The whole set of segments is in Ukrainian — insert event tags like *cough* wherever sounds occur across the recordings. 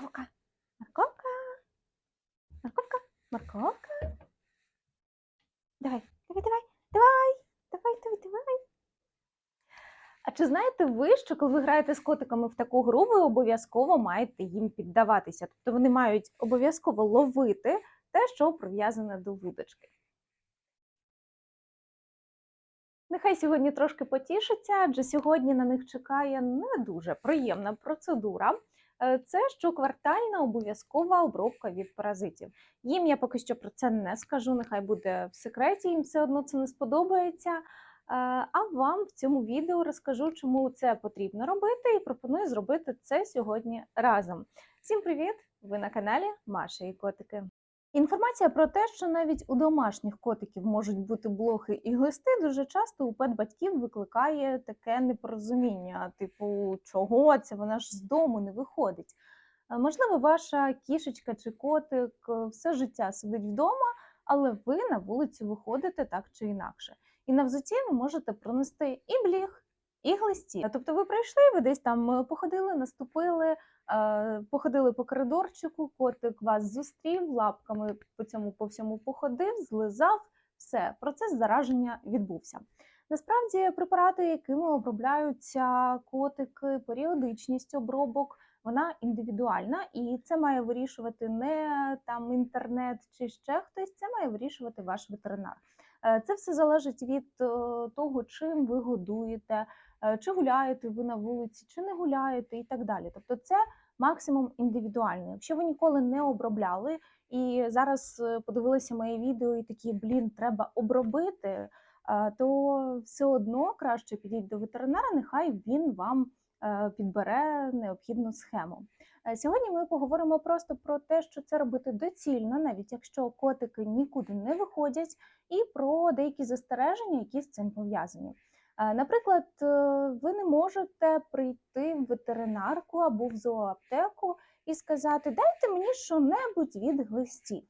Морковка. Морковка. Морковка. Морковка. Давай, давай, давай, давай, давай, давай, давай. А чи знаєте ви, що коли ви граєте з котиками в таку гру, ви обов'язково маєте їм піддаватися? Тобто вони мають обов'язково ловити те, що прив'язане до вудочки. Нехай сьогодні трошки потішаться, адже сьогодні на них чекає не дуже приємна процедура. Е, Це щоквартальна обов'язкова обробка від паразитів. Їм я поки що про це не скажу, нехай буде в секреті, їм все одно це не сподобається. Е, А вам в цьому відео розкажу, чому це потрібно робити, і пропоную зробити це сьогодні разом. Всім привіт! Ви на каналі Маша і Котики. Інформація про те, що навіть у домашніх котиків можуть бути блохи і глисти, дуже часто у педбатьків викликає таке непорозуміння, типу, чого це вона ж з дому не виходить. Е, Можливо, ваша кішечка чи котик е, все життя сидить вдома, але ви на вулицю виходите так чи інакше. І на взутті ви можете пронести і бліг, і глисті. Тобто ви прийшли, ви десь там е, походили, наступили, е, походили по коридорчику, котик вас зустрів, лапками по цьому по всьому походив, злизав. Все, процес зараження відбувся. Насправді, препарати, якими обробляються котики, періодичність обробок, вона індивідуальна, і це має вирішувати не там інтернет чи ще хтось, це має вирішувати ваш ветеринар. Е, Це все залежить від е, того, чим ви годуєте, е, чи гуляєте ви на вулиці, чи не гуляєте, і так далі. Тобто, це максимум індивідуально. Якщо ви ніколи не обробляли і зараз е, подивилися моє відео і такі, блін, треба обробити, е, то все одно краще підіть до ветеринара, нехай він вам е, підбере необхідну схему. Е, Сьогодні ми поговоримо просто про те, що це робити доцільно, навіть якщо котики нікуди не виходять, і про деякі застереження, які з цим пов'язані. Наприклад, е, ви не можете прийти в ветеринарку або в зооаптеку і сказати: дайте мені що-небудь від глистів.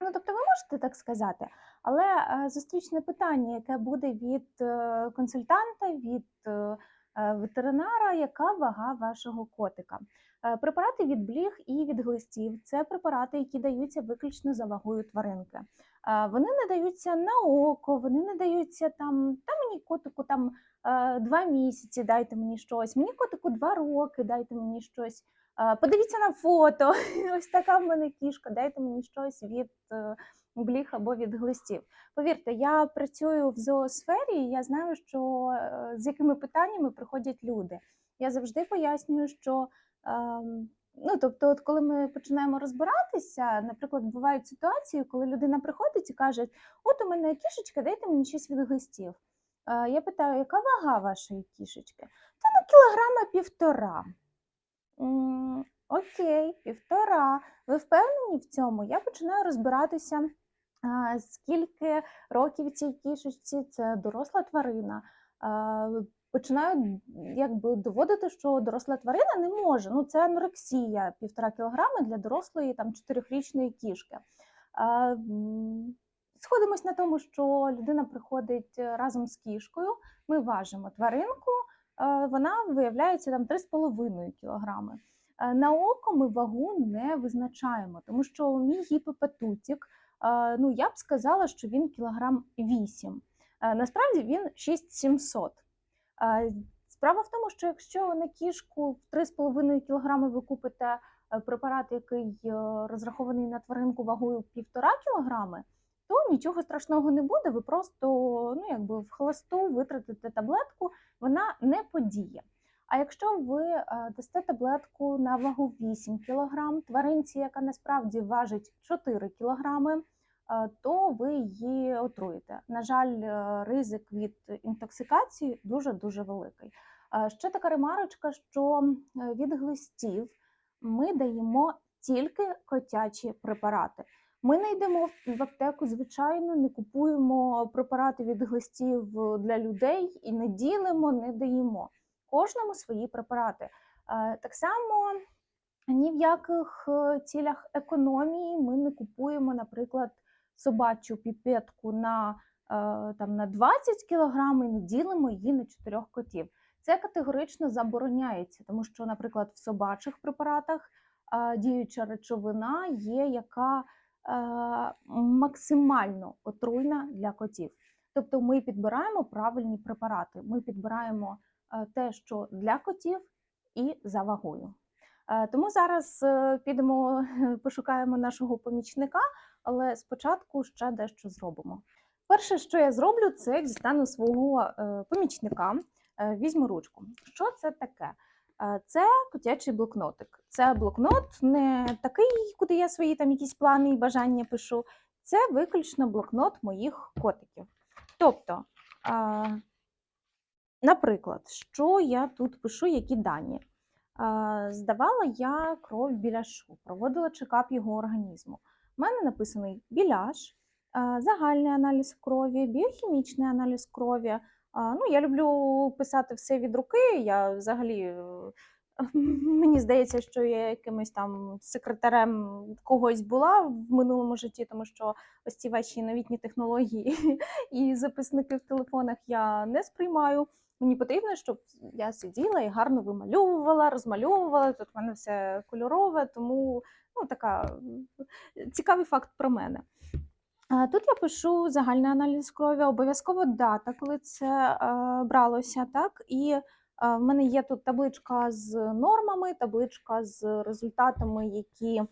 Ну, тобто, ви можете так сказати, але е, зустрічне питання, яке буде від е, консультанта, від ветеринара, яка вага вашого котика. Препарати від бліг і від глистів це препарати, які даються виключно за вагою тваринки. Е, Вони не даються на око, вони не даються там, та мені котику там е, два місяці, дайте мені щось, мені котику два роки, дайте мені щось. Е, Подивіться на фото, *laughs* ось така в мене кішка, дайте мені щось від бліг або від глистів. Повірте, я працюю в зоосфері, і я знаю, що з якими питаннями приходять люди. Я завжди пояснюю, що ем, ну, тобто, от коли ми починаємо розбиратися, наприклад, бувають ситуації, коли людина приходить і каже: От у мене кішечка, дайте мені щось від глистів. Е, Я питаю, яка вага вашої кішечки? Та ну кілограма півтора. Окей, півтора. Ви впевнені в цьому? Я починаю розбиратися, а, скільки років цій кішечці, це доросла тварина. А, Починаю якби доводити, що доросла тварина не може. Ну, це анорексія півтора кілограми для дорослої там чотирьохрічної кішки. Сходимось на тому, що людина приходить е, разом з кішкою. Ми важимо тваринку, е, вона виявляється там 3,5 кілограми. Е, На око ми вагу не визначаємо, тому що мій гіпопетутік, ну я б сказала, що він кілограм 8. Е, Насправді він 6700. Справа в тому, що якщо на кішку в 3,5 кг ви купите е, препарат, який е, розрахований на тваринку вагою 1,5 кг, то нічого страшного не буде. Ви просто ну, якби в холосту витратите таблетку, вона не подіє. А якщо ви е, дасте таблетку на вагу 8 кг, тваринці, яка насправді важить 4 кг, е, то ви її отруєте. На жаль, е, ризик від інтоксикації дуже дуже великий. Е, Ще така ремарочка, що е, від глистів ми даємо тільки котячі препарати. Ми не йдемо в аптеку, звичайно, не купуємо препарати від глистів для людей і не ділимо, не даємо. Кожному свої препарати. Е, Так само ні в яких е, цілях економії ми не купуємо, наприклад, собачу піпетку на, е, там, на 20 кг і не ділимо її на чотирьох котів. Це категорично забороняється, тому що, наприклад, в собачих препаратах е, діюча речовина є, яка е, максимально отруйна для котів. Тобто ми підбираємо правильні препарати. Ми підбираємо те, що для котів, і за вагою. Е, Тому зараз е, підемо *laughs* пошукаємо нашого помічника, але спочатку ще дещо зробимо. Перше, що я зроблю, це дістану свого е, помічника, візьму ручку. Що це таке? Це котячий блокнотик. Це блокнот не такий, куди я свої там якісь плани і бажання пишу. Це виключно блокнот моїх котиків. Тобто, наприклад, що я тут пишу, які дані. Здавала я кров біляшу, проводила чекап його організму. У мене написаний біляш, загальний аналіз крові, біохімічний аналіз крові. Ну, я люблю писати все від руки. Я взагалі е, *laughs* мені здається, що я якимось там секретарем когось була в минулому житті, тому що ось ці ваші новітні технології *laughs* і записники в телефонах я не сприймаю. Мені потрібно, щоб я сиділа і гарно вимальовувала, розмальовувала. Тут в мене все кольорове, тому ну, така цікавий факт про мене. Тут я пишу загальний аналіз крові, обов'язково дата, коли це бралося, так? І в мене є тут табличка з нормами, табличка з результатами, які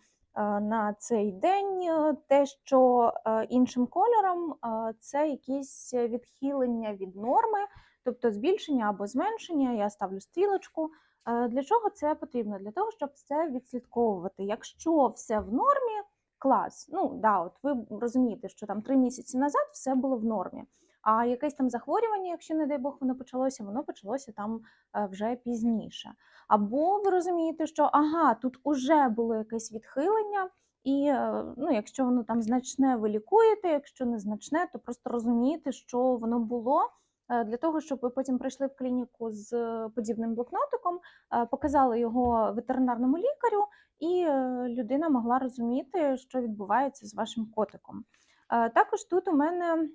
на цей день. Те, що іншим кольором, це якісь відхилення від норми, тобто збільшення або зменшення. Я ставлю стрілочку. Е, Для чого це потрібно? Для того, щоб це відслідковувати. Якщо все в нормі, клас. Ну да, от ви розумієте, що там три місяці назад все було в нормі. А якесь там захворювання, якщо не дай Бог, воно почалося, воно почалося там е, вже пізніше. Або ви розумієте, що ага, тут уже було якесь відхилення, і е, ну, якщо воно там значне, ви лікуєте, якщо не значне, то просто розумієте, що воно було. Е, Для того, щоб ви потім прийшли в клініку з е, подібним блокнотиком, е, показали його ветеринарному лікарю, і людина могла розуміти, що відбувається з вашим котиком. Також тут у мене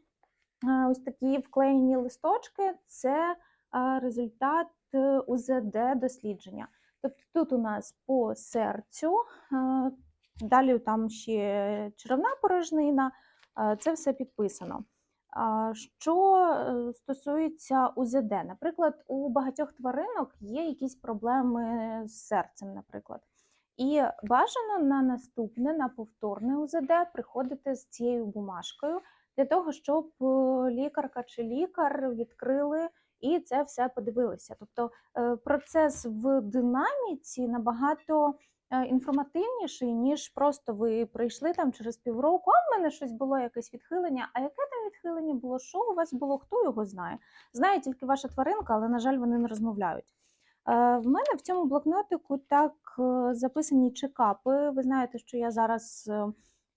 ось такі вклеєні листочки це результат УЗД-дослідження. Тобто тут у нас по серцю, далі там ще черевна порожнина, це все підписано. Що е, стосується УЗД, наприклад, у багатьох тваринок є якісь проблеми з серцем, наприклад. І бажано на наступне, на повторне УЗД приходити з цією бумажкою для того, щоб е, лікарка чи лікар відкрили і це все подивилися. Тобто е, процес в динаміці набагато інформативніший, ніж просто ви прийшли там через півроку, а в мене щось було якесь відхилення. А яке там відхилення було? Що у вас було? Хто його знає? Знає тільки ваша тваринка, але, на жаль, вони не розмовляють. Е, В мене в цьому блокнотику так е, записані чекапи. Ви знаєте, що я зараз е,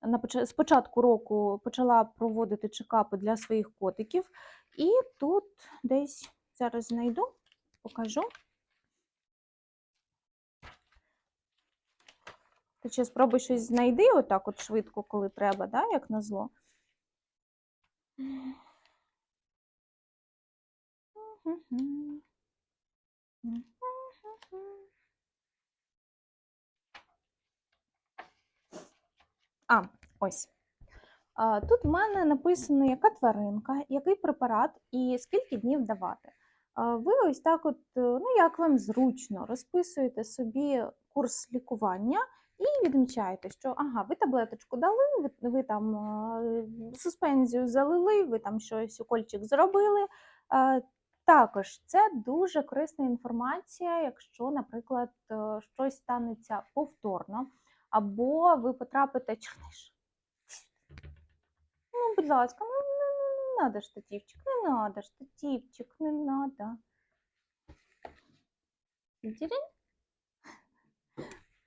на з початку року почала проводити чекапи для своїх котиків. І тут десь зараз знайду, покажу. Ти ще спробуй щось знайди, отак от швидко, коли треба, да, як. Мгм. Мгм. А, ось. Тут в мене написано, яка тваринка, який препарат і скільки днів давати. Ви ось так, от, ну як вам зручно, розписуєте собі курс лікування і відмічаєте, що ага, ви таблеточку дали, ви, ви там е, суспензію залили, ви там щось укольчик зробили. Е, Також це дуже корисна інформація, якщо, наприклад, е, щось станеться повторно, або ви потрапите чорниш. Ну, будь ласка, ну не, не надо штативчик, не надо штативчик, не надо.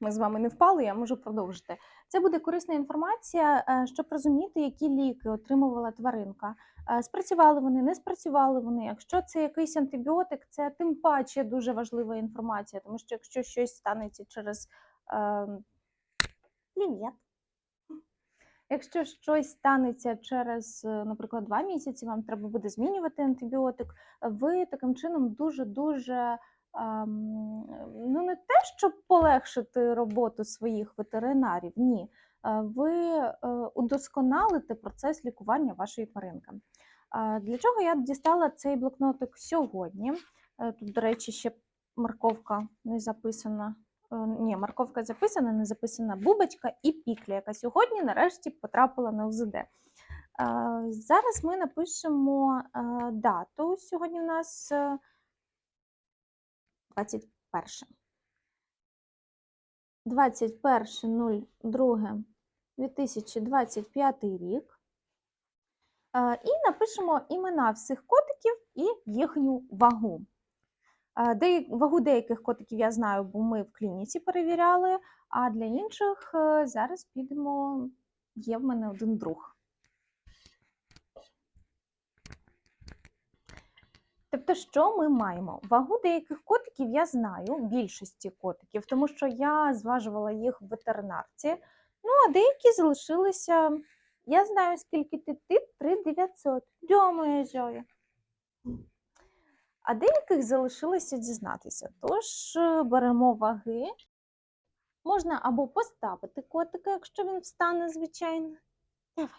Ми з вами не впали, я можу продовжити. Це буде корисна інформація, е, щоб розуміти, які ліки отримувала тваринка. Е, Спрацювали вони, не спрацювали вони. Якщо це якийсь антибіотик, це тим паче дуже важлива інформація, тому що якщо щось станеться через Привіт. Якщо щось станеться через, е, наприклад, два місяці, вам треба буде змінювати антибіотик, ви таким чином дуже-дуже ем, ну, не те, щоб полегшити роботу своїх ветеринарів, ні. Е, Ви е, удосконалите процес лікування вашої тваринки. Для чого я дістала цей блокнотик сьогодні? Е, Тут, до речі, ще морковка не записана. Ні, морковка записана, не записана бубочка і пікля, яка сьогодні нарешті потрапила на УЗД. Зараз ми напишемо дату. Сьогодні у нас 21. 21.02.2025 рік. Е, І напишемо імена всіх котиків і їхню вагу. Е, Вагу деяких котиків я знаю, бо ми в клініці перевіряли, а для інших е, зараз підемо. Є в мене один друг. Тобто, що ми маємо? Вагу деяких котиків я знаю, більшості котиків, тому що я зважувала їх в ветеринарці. Ну, а деякі залишилися. Я знаю, скільки ти ти 3900. Дьомою зоя. А деяких залишилося дізнатися. Тож е, беремо ваги. Можна або поставити котика, якщо він встане, звичайно. Давай.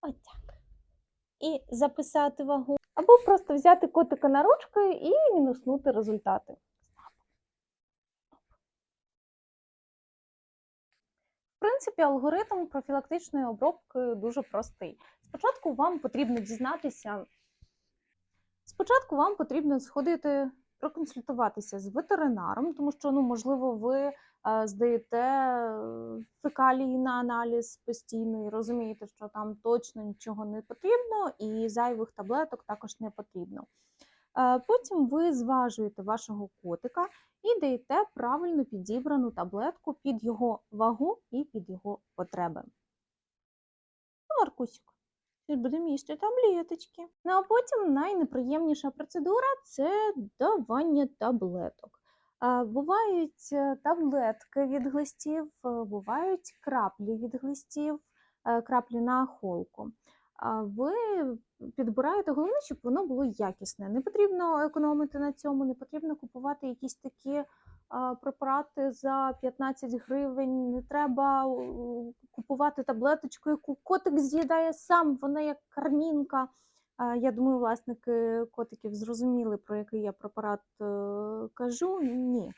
Отак. І записати вагу. Або просто взяти котика на ручки і мінуснути результати. В принципі, алгоритм профілактичної обробки дуже простий. Спочатку вам потрібно дізнатися. Спочатку вам потрібно сходити, проконсультуватися з ветеринаром, тому що, ну, можливо, ви е, здаєте е, фекалії на аналіз постійно і розумієте, що там точно нічого не потрібно, і зайвих таблеток також не потрібно. Е, Потім ви зважуєте вашого котика і даєте правильно підібрану таблетку під його вагу і під його потреби. Ну, Маркусик, ж будемо їсти таблеточки. Ну а потім найнеприємніша процедура це давання таблеток. Бувають е, таблетки від глистів, е, бувають краплі від глистів, е, краплі на холку. Ви підбираєте головне, щоб воно було якісне. Не потрібно економити на цьому, не потрібно купувати якісь такі препарати за 15 гривень. Не треба купувати таблеточку, яку котик з'їдає сам, вона як кармінка. Я думаю, власники котиків зрозуміли, про який я препарат е, кажу. Ні.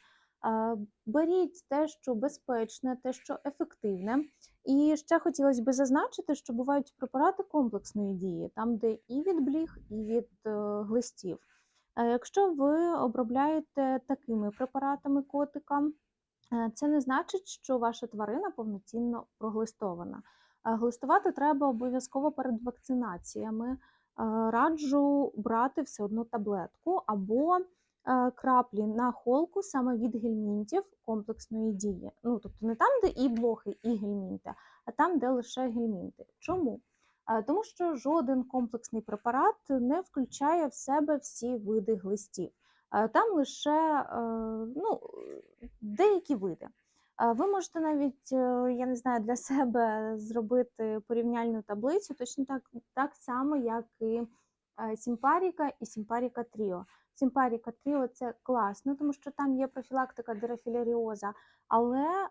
Беріть те, що безпечне, те, що ефективне. І ще хотілося б зазначити, що бувають препарати комплексної дії, там, де і від бліг, і від е, глистів. Е, Якщо ви обробляєте такими препаратами котика, е, це не значить, що ваша тварина повноцінно проглистована. Е, Глистувати треба обов'язково перед вакцинаціями. Раджу брати все одно таблетку або краплі на холку саме від гельмінтів комплексної дії. Ну, тобто не там, де і блохи, і гельмінти, а там, де лише гельмінти. Чому? Е, Тому що жоден комплексний препарат не включає в себе всі види глистів. Е, Там лише е, ну, деякі види. Ви можете навіть, я не знаю, для *laughs* себе зробити порівняльну таблицю, точно так, так само, як і Сімпаріка і Сімпаріка Тріо. Сімпаріка Тріо це класно, тому що там є профілактика дирофіляріоза, але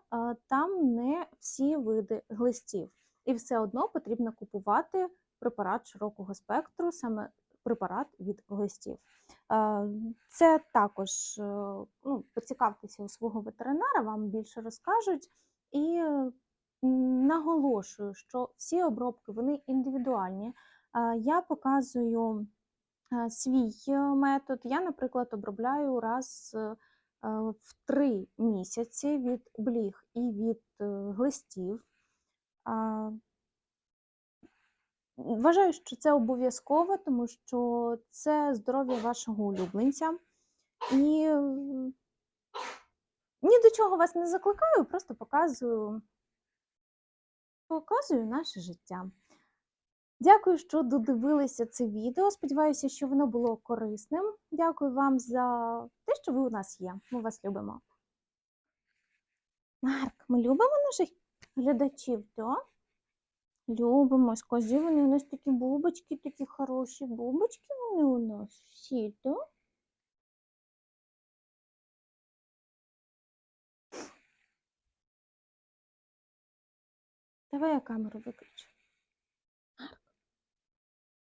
там не всі види глистів. І все одно потрібно купувати препарат широкого спектру, саме препарат від глистів. Е, Це також е, ну, поцікавтеся у свого ветеринара, вам більше розкажуть. І наголошую, що всі обробки вони індивідуальні. Е, Я показую свій метод. Я, наприклад, обробляю раз в три місяці від бліг і від глистів. Вважаю, що це обов'язково, тому що це здоров'я вашого улюбленця. І ні до чого вас не закликаю, просто показую, показую наше життя. Дякую, що додивилися це відео. Сподіваюся, що воно було корисним. Дякую вам за те, що ви у нас є. Ми вас любимо. Марк, ми любимо наших глядачів, так? Любимо, скажи, вони у нас такі бубочки, такі хороші бубочки вони у нас всі, так? Давай я камеру виключу.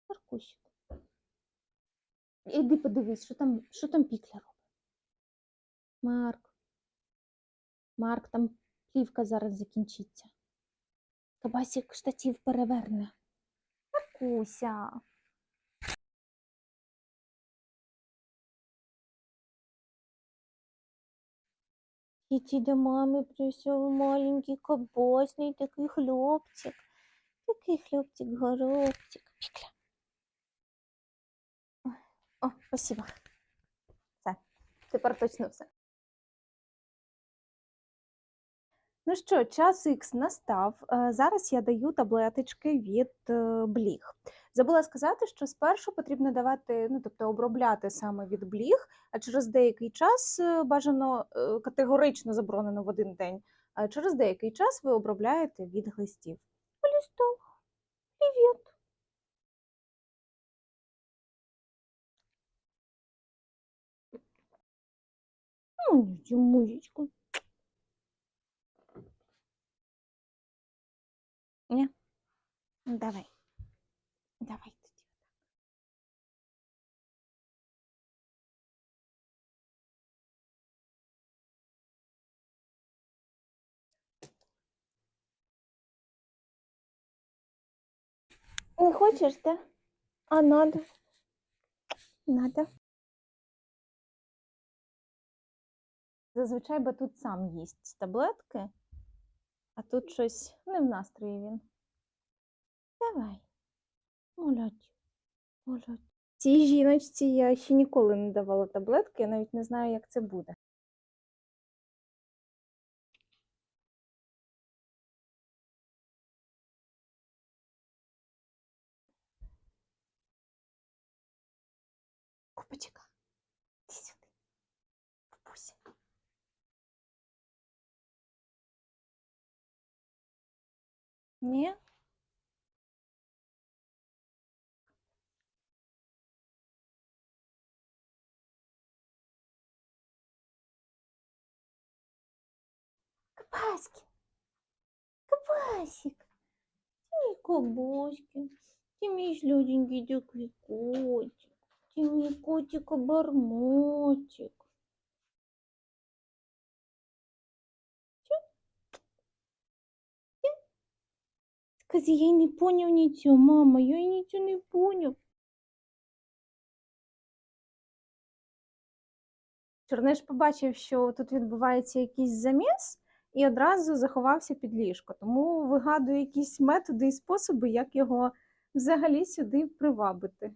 Маркусик. Іди подивись, що там що там пікля робить. Марк. Марк там плівка зараз закінчиться. Кабасік штатів переверне. Маркуся. Иди до мамы пришел маленький кабасний такий хлопчик. Такий хлопчик горобчик. Пікля. О, спасибо. Все. Тепер точно все. Ну що, час Х настав. Е, Зараз я даю таблеточки від е, бліг. Забула сказати, що спершу потрібно давати, ну тобто обробляти саме від бліг, а через деякий час е, бажано категорично заборонено в один день. А через деякий час ви обробляєте від глистів. Лісток, привіт. Муечка, муечка. Не? Ну, Давай. Давай. Не хочеш, да? А надо? Надо. Зазвичай батут сам їсть таблетки, а тут щось не в настрої він. Давай. Молодь. Молодь. Цій жіночці я ще ніколи не давала таблетки, я навіть не знаю, як це буде. Купочка, іди сюди. Бабуся. Ні? Кабаски. Кабасик. Тимми кабаски. Тимми слюденький дюкликотик. Тимми котик-обормотик. Скажи, я й не поняв нічого, мама, я й нічого не поняв. Чорниш побачив, що тут відбувається якийсь заміс, і одразу заховався під ліжко. Тому вигадує якісь методи і способи, як його взагалі сюди привабити.